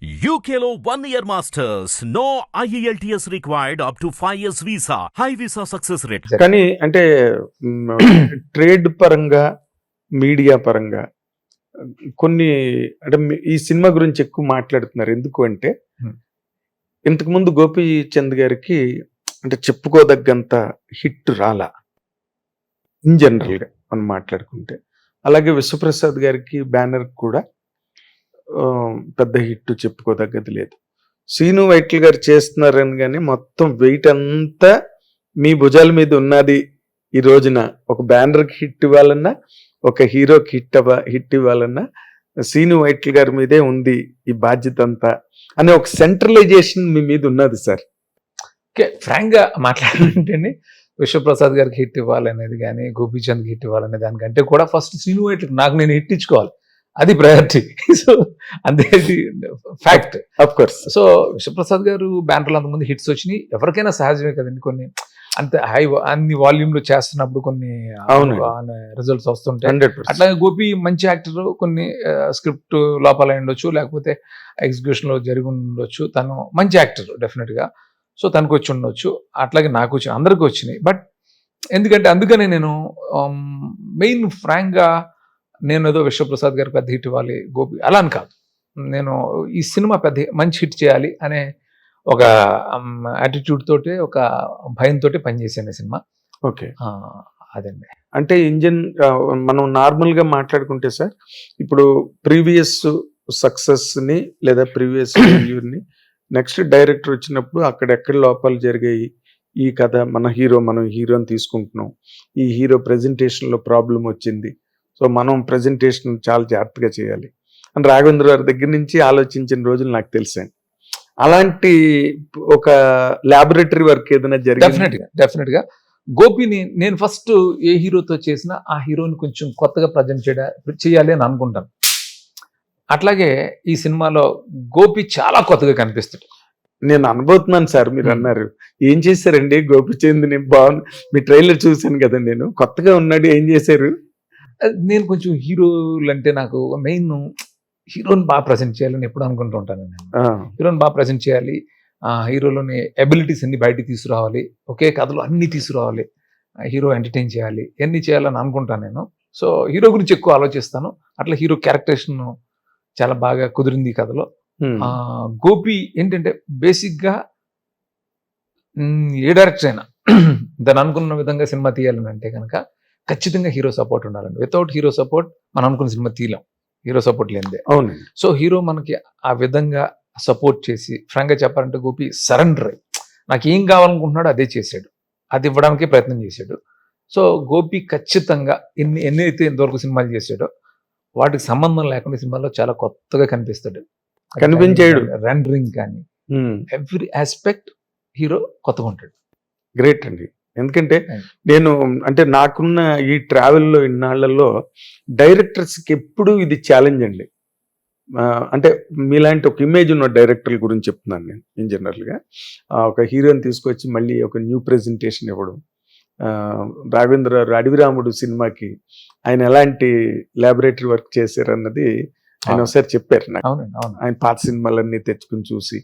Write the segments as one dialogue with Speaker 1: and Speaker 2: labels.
Speaker 1: One year masters. No E IELTS required up to 5 years visa. High visa success rate.
Speaker 2: కానీ అంటే trade పరంగా media పరంగా కొన్ని అంటే ఈ సినిమా గురించి ఎక్కువ మాట్లాడుతున్నారు ఎందుకు అంటే. ఇంతకుముందు గోపీచంద్ గారికి అంటే చెప్పుకోదగ్గంత హిట్ రాలా ఇన్ జనరల్గా మనం మాట్లాడుకుంటే అలాగే విశ్వప్రసాద్ గారికి బ్యానర్ కూడా పెద్ద హిట్ చెప్పుకోదగ్గది లేదు. సీను వైట్ల గారు చేస్తున్నారని కానీ మొత్తం వెయిట్ అంతా మీ భుజాల మీద ఉన్నది ఈ రోజున. ఒక బ్యానర్కి హిట్ ఇవ్వాలన్నా ఒక హీరోకి హిట్ అవ్వ హిట్ ఇవ్వాలన్నా సీను వైట్ల గారి మీదే ఉంది ఈ బాధ్యత అంతా అనే ఒక సెంట్రలైజేషన్ మీ మీద ఉన్నది సార్.
Speaker 3: ఓకే ఫ్రాంక్గా మాట్లాడాలంటే విశ్వప్రసాద్ గారికి హిట్ ఇవ్వాలనేది కానీ గోపీచంద్ హిట్ ఇవ్వాలనే దానికంటే కూడా ఫస్ట్ శ్రీను వైట్లకి నాకు నేను హిట్ ఇచ్చుకోవాలి. అది ప్రయారిటీ సో అంతే fact
Speaker 2: of course
Speaker 3: so Vishwaprasad garu బ్యానర్లు అంతమంది హిట్స్ వచ్చినాయి. ఎవరికైనా సహజమే కదండి కొన్ని. అంత హై అన్ని వాల్యూమ్లో చేస్తున్నప్పుడు కొన్ని. రిజల్ట్స్ వస్తుంటాయి. అట్లాగే గోపి మంచి యాక్టర్ కొన్ని స్క్రిప్ట్ లోపల అయి ఉండొచ్చు లేకపోతే ఎగ్జిక్యూషన్లో జరిగి ఉండొచ్చు. తను మంచి యాక్టర్ డెఫినెట్గా. సో తనకు వచ్చి ఉండొచ్చు. అట్లాగే నాకు వచ్చి అందరికి వచ్చినాయి. బట్ ఎందుకంటే అందుకనే నేను మెయిన్ ఫ్రాంక్గా నేను ఏదో విశ్వప్రసాద్ గారికి పెద్ద హిట్ ఇవ్వాలి గోపి అలా అని కాదు. నేను ఈ సినిమా పెద్ద మంచి హిట్ చేయాలి అనే ఒక యాటిట్యూడ్ తోటి ఒక భయంతో పనిచేసాను సినిమా.
Speaker 2: ఓకే.
Speaker 3: అదండి.
Speaker 2: అంటే ఇంజన్ మనం నార్మల్గా మాట్లాడుకుంటే సార్ ఇప్పుడు ప్రీవియస్ సక్సెస్ని లేదా ప్రీవియస్ ని నెక్స్ట్ డైరెక్టర్ వచ్చినప్పుడు అక్కడెక్కడ లోపాలు జరిగాయి? ఈ కథ మన హీరో మనం హీరోని తీసుకుంటున్నాం. ఈ హీరో ప్రెజెంటేషన్లో ప్రాబ్లం వచ్చింది. సో మనం ప్రెజెంటేషన్ చాలా జాగ్రత్తగా చేయాలి. అని రాఘవేంద్ర గారి దగ్గర నుంచి ఆలోచించిన రోజులు నాకు తెలుసండి అలాంటి ఒక ల్యాబొరేటరీ వర్క్ ఏదైనా జరిగింది?
Speaker 3: గా డెఫినెట్గా. గోపిని నేను ఫస్ట్ ఏ హీరోతో చేసినా ఆ హీరోని కొంచెం కొత్తగా ప్రజెంట్ చేయడా చేయాలి అని అనుకుంటాను. అట్లాగే ఈ సినిమాలో గోపి చాలా కొత్తగా కనిపిస్తాడు.
Speaker 2: నేను అనబోతున్నాను సార్ మీరు
Speaker 3: Hmm.
Speaker 2: అన్నారు. ఏం చేశారండి? గోపిచంద్ నేను బాగుంది మీ ట్రైలర్ చూశాను కదా నేను. కొత్తగా ఉన్నాడు ఏం చేశారు?
Speaker 3: నేను కొంచెం హీరోలు అంటే నాకు మెయిన్ హీరోని బాగా ప్రజెంట్ చేయాలని ఎప్పుడు అనుకుంటూ ఉంటాను నేను. హీరోని బాగా ప్రజెంట్ చేయాలి. ఆ హీరోలోని అబిలిటీస్ అన్ని బయటికి తీసుకురావాలి. ఒకే కథలో అన్ని తీసుకురావాలి. హీరో ఎంటర్టైన్ చేయాలి. ఎన్ని చేయాలని అనుకుంటాను నేను. సో హీరో గురించి ఎక్కువ ఆలోచిస్తాను. అట్లా హీరో క్యారెక్టరేషన్ చాలా బాగా కుదిరింది ఈ కథలో. ఆ గోపి ఏంటంటే బేసిక్గా ఏ డైరెక్టర్ అయినా దాన్ని అనుకున్న విధంగా సినిమా తీయాలని అంటే కనుక ఖచ్చితంగా హీరో సపోర్ట్ ఉండాలండి. వితౌట్ హీరో సపోర్ట్ మనం అనుకున్న సినిమా తీయలేం. హీరో సపోర్ట్ లేనిదే.
Speaker 2: అవునండి.
Speaker 3: సో హీరో మనకి ఆ విధంగా సపోర్ట్ చేసి ఫ్రాంక్గా చెప్పాలంటే గోపి సరెండర్ అయ్యి నాకు ఏం కావాలనుకుంటున్నాడో అదే చేశాడు. అది ఇవ్వడానికి ప్రయత్నం చేశాడు. సో గోపి ఖచ్చితంగా ఎన్ని ఎన్ని అయితే ఇంతవరకు సినిమాలు చేశాడో వాటికి సంబంధం లేకుండా సినిమాలో చాలా కొత్తగా కనిపిస్తాడు.
Speaker 2: కనిపించాడు.
Speaker 3: రెండరింగ్ కానీ ఎవ్రీ ఆస్పెక్ట్ హీరో కొత్తగా ఉంటాడు.
Speaker 2: గ్రేట్ అండి. ఎందుకంటే
Speaker 3: Thank
Speaker 2: నేను అంటే నాకున్న ఈ ట్రావెల్లో ఇన్నాళ్ళలో డైరెక్టర్స్కి ఎప్పుడు ఇది ఛాలెంజ్ అండి. అంటే మీలాంటి ఒక ఇమేజ్ ఉన్న డైరెక్టర్ల గురించి చెప్తున్నాను నేను ఇన్ జనరల్గా. ఒక హీరోని తీసుకొచ్చి మళ్ళీ ఒక న్యూ ప్రెజెంటేషన్ ఇవ్వడం. రాఘవేంద్ర అడవిరాముడు సినిమాకి ఆయన ఎలాంటి ల్యాబొరేటరీ వర్క్ చేశారన్నది ఆయన. ఒకసారి చెప్పారు నాకు. ఆయన పాత సినిమాలన్నీ తెచ్చుకుని చూసి.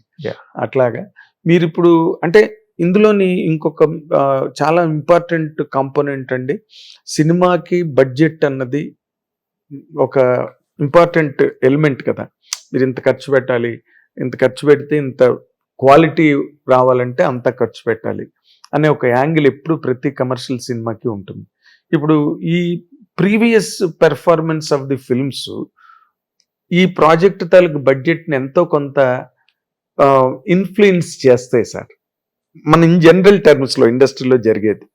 Speaker 2: అట్లాగా. మీరు ఇప్పుడు అంటే ఇందులోని ఇంకొక చాలా ఇంపార్టెంట్ కాంపోనెంట్ అండి. సినిమాకి బడ్జెట్ అన్నది ఒక ఇంపార్టెంట్ ఎలిమెంట్ కదా. మీరు ఇంత ఖర్చు పెట్టాలి ఇంత ఖర్చు పెడితే ఇంత క్వాలిటీ రావాలంటే అంత ఖర్చు పెట్టాలి అనే ఒక యాంగిల్ ఎప్పుడు ప్రతి కమర్షియల్ సినిమాకి ఉంటుంది. ఇప్పుడు ఈ previous performance of the films ఈ ప్రాజెక్ట్ తాలూకు బడ్జెట్ని ఎంతో కొంత ఇన్ఫ్లుయెన్స్ చేస్తాయి సార్. మన ఇన్ జనరల్ టర్మ్స్లో ఇండస్ట్రీలో జరిగేది.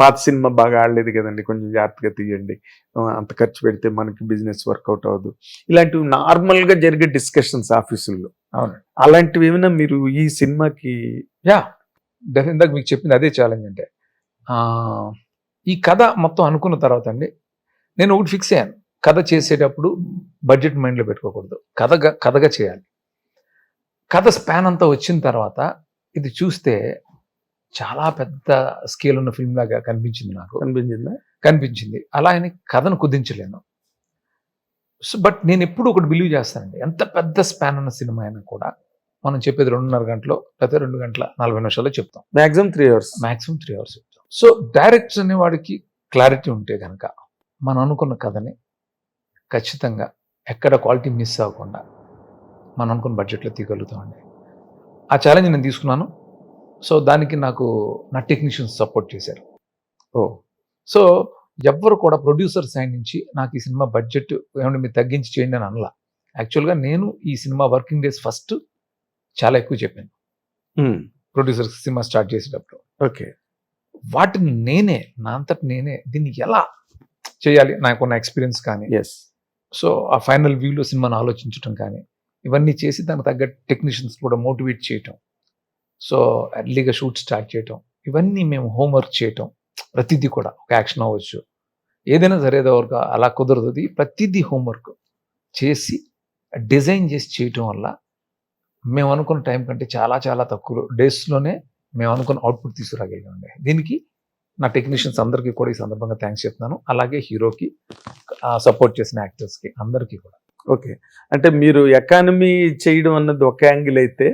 Speaker 2: పాత సినిమా బాగా ఆడలేదు కదండి కొంచెం జాగ్రత్తగా తీయండి. అంత ఖర్చు పెడితే మనకి బిజినెస్ వర్కౌట్ అవ్వదు. ఇలాంటివి నార్మల్గా జరిగే డిస్కషన్స్ ఆఫీసుల్లో.
Speaker 3: అవును.
Speaker 2: అలాంటివి ఏమైనా మీరు ఈ సినిమాకి
Speaker 3: యా ఇందాక మీకు చెప్పింది అదే ఛాలెంజ్ అంటే. ఈ కథ మొత్తం అనుకున్న తర్వాత అండి నేను ఒకటి ఫిక్స్ అయ్యాను. కథ చేసేటప్పుడు బడ్జెట్ మైండ్లో పెట్టుకోకూడదు. కథగా కథగా చేయాలి. కథ స్పాన్ అంతా వచ్చిన తర్వాత ఇది చూస్తే చాలా పెద్ద స్కేల్ ఉన్న ఫిల్మ్ లాగా కనిపించింది నాకు.
Speaker 2: అనిపించిందా
Speaker 3: కనిపించింది. అలా అని కథను కుదించలేను. బట్ నేను ఎప్పుడు ఒకటి బిలీవ్ చేస్తానండి. ఎంత పెద్ద స్పాన్ ఉన్న సినిమా అయినా కూడా మనం చెప్పేది రెండున్నర గంటలో లేకపోతే రెండు గంటల నలభై నిమిషాల్లో చెప్తాం.
Speaker 2: Maximum three hours
Speaker 3: maximum three hours చెప్తాం. సో డైరెక్టర్ అనేవాడికి క్లారిటీ ఉంటే కనుక మనం అనుకున్న కథని ఖచ్చితంగా ఎక్కడ క్వాలిటీ మిస్ అవ్వకుండా మనం అనుకున్న బడ్జెట్లో తీయగలుగుతామండి. ఆ ఛాలెంజ్ నేను తీసుకున్నాను. సో దానికి నాకు నా టెక్నీషియన్స్ సపోర్ట్ చేశారు.
Speaker 2: ఓ
Speaker 3: సో ఎవ్వరు కూడా ప్రొడ్యూసర్ సైడ్ నుంచి నాకు ఈ సినిమా బడ్జెట్ ఏమంటే మీరు తగ్గించి చేయండి అని అనలా. యాక్చువల్గా నేను ఈ సినిమా వర్కింగ్ డేస్ ఫస్ట్ చాలా ఎక్కువ చెప్పాను. ప్రొడ్యూసర్ సినిమా స్టార్ట్ చేసేటప్పుడు.
Speaker 2: ఓకే
Speaker 3: వాటిని నేనే నా అంతటి నేనే దీన్ని ఎలా చేయాలి? నాకున్న ఎక్స్పీరియన్స్ కానీ.
Speaker 2: ఎస్
Speaker 3: సో ఆ ఫైనల్ వ్యూలో సినిమాను ఆలోచించడం కానీ ఇవన్నీ చేసి దానికి తగ్గ టెక్నీషియన్స్ కూడా మోటివేట్ చేయటం. సో ఎర్లీగా షూట్ స్టార్ట్ చేయటం. ఇవన్నీ మేము హోంవర్క్ చేయటం. ప్రతిదీ కూడా ఒక యాక్షన్ అవ్వచ్చు. ఏదైనా సరే ఏదో అలా కుదరదు. ప్రతిదీ హోంవర్క్ చేసి డిజైన్ చేసి చేయటం వల్ల మేము అనుకున్న టైం కంటే చాలా చాలా తక్కువ డేస్లోనే మేము అనుకున్న అవుట్పుట్ తీసుకురాగలిగామండి. దీనికి నా టెక్నీషియన్స్ అందరికీ కూడా ఈ సందర్భంగా థ్యాంక్స్ చెప్తున్నాను. అలాగే హీరోకి సపోర్ట్ చేసిన యాక్టర్స్కి అందరికీ కూడా.
Speaker 2: ఓకే. అంటే మీరు ఎకానమీ చేయడం అన్నది ఒక యాంగిల్ అయితే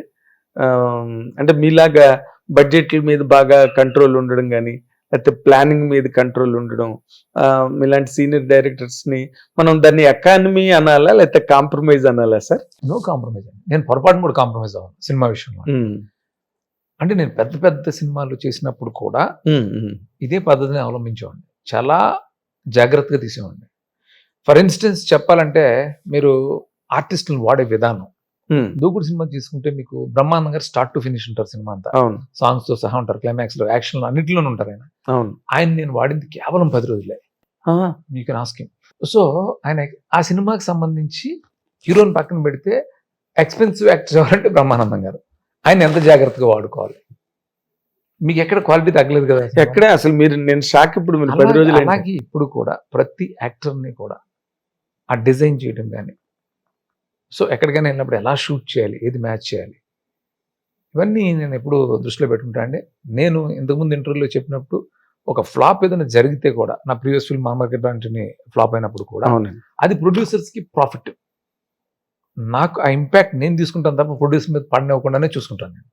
Speaker 2: అంటే మీలాగా బడ్జెట్ల మీద బాగా కంట్రోల్ ఉండడం కానీ లేకపోతే ప్లానింగ్ మీద కంట్రోల్ ఉండడం ఆ, మీలాంటి సీనియర్ డైరెక్టర్స్ని మనం దాన్ని ఎకానమీ అనాలా లేకపోతే కాంప్రమైజ్ అనాలా సార్?
Speaker 3: నో కాంప్రమైజ్ అండి. నేను పొరపాటును కూడా కాంప్రమైజ్ అవ్వను సినిమా విషయంలో. అంటే నేను పెద్ద పెద్ద సినిమాలు చేసినప్పుడు కూడా ఇదే పద్ధతిని అవలంబించేవాడిని. చాలా జాగ్రత్తగా తీసేవాడిని. ఫర్ ఇన్స్టెన్స్ చెప్పాలంటే మీరు ఆర్టిస్టులను వాడే విధానం. దూకుడు సినిమా తీసుకుంటే మీకు Brahmanandam garu start to finish ఉంటారు సినిమా అంతా. సాంగ్స్తో సహా ఉంటారు క్లైమాక్స్లో యాక్షన్లో అన్నింటిలోనూ ఉంటారు ఆయన. ఆయన నేను వాడింది కేవలం పది రోజులే. మీకు ఆస్కింగ్ సో ఆయన ఆ సినిమాకి సంబంధించి హీరోని పక్కన పెడితే ఎక్స్పెన్సివ్ యాక్టర్ ఎవరంటే బ్రహ్మానందం గారు. ఆయన ఎంత జాగ్రత్తగా వాడుకోవాలి? మీకు ఎక్కడ క్వాలిటీ తగ్గలేదు కదా?
Speaker 2: ఎక్కడే అసలు మీరు నేను షాక్ ఇప్పుడు మీరు పది రోజులు.
Speaker 3: అలాగే ఇప్పుడు కూడా ప్రతి యాక్టర్ని కూడా ఆ డిజైన్ చేయడం కానీ. సో ఎక్కడికైనా వెళ్ళినప్పుడు ఎలా షూట్ చేయాలి? ఏది మ్యాచ్ చేయాలి? ఇవన్నీ నేను ఎప్పుడు దృష్టిలో పెట్టుకుంటా అండి. నేను ఇంతకుముందు ఇంటర్వ్యూలో చెప్పినప్పుడు ఒక ఫ్లాప్ ఏదైనా జరిగితే కూడా నా ప్రీవియస్ ఫిల్మ్ మామర్కెట్ లాంటిని ఫ్లాప్ అయినప్పుడు కూడా అది ప్రొడ్యూసర్స్కి ప్రాఫిట్. నాకు ఆ ఇంపాక్ట్ నేను తీసుకుంటాను తప్ప ప్రొడ్యూసర్ మీద పడినవ్వకుండానే చూసుకుంటాను నేను.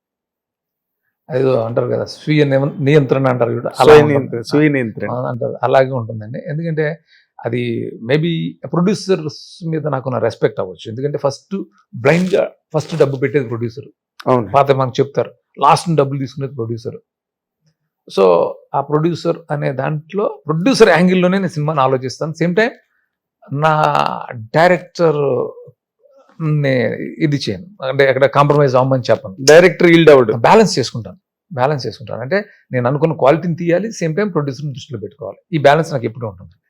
Speaker 3: అదేదో అంటారు కదా స్వీయ నియం- నియంత్రణ అంటారు చూడు అలా
Speaker 2: స్వయ
Speaker 3: ఉంటుంది.
Speaker 2: నియంత్రణ స్వయ నియంత్రణ.
Speaker 3: ఆ, అంటారు. అలాగే ఉంటుందండి. ఎందుకంటే అది మేబీ ప్రొడ్యూసర్స్ మీద నాకున్న రెస్పెక్ట్ అవ్వచ్చు. ఎందుకంటే ఫస్ట్ బ్లైండ్గా ఫస్ట్ డబ్బు పెట్టేది ప్రొడ్యూసర్
Speaker 2: అవును.
Speaker 3: పాత మనకు చెప్తారు. లాస్ట్ డబ్బులు తీసుకునేది ప్రొడ్యూసర్ సో ఆ ప్రొడ్యూసర్ అనే దాంట్లో ప్రొడ్యూసర్ యాంగిల్లోనే నేను సినిమాని ఆలోచిస్తాను. సేమ్ టైం నా డైరెక్టర్ ఇది చేయను. అంటే ఎక్కడ కాంప్రమైజ్ అవ్వమని చెప్పను.
Speaker 2: డైరెక్టర్ ఈల్డ్ అవుట్
Speaker 3: బ్యాలెన్స్ చేసుకుంటాను. బ్యాలెన్స్ చేసుకుంటాను. అంటే నేను అనుకున్న క్వాలిటీని తీయాలి సేమ్ టైం ప్రొడ్యూసర్ని దృష్టిలో పెట్టుకోవాలి. ఈ బ్యాలెన్స్ నాకు ఎప్పుడు ఉంటుంది.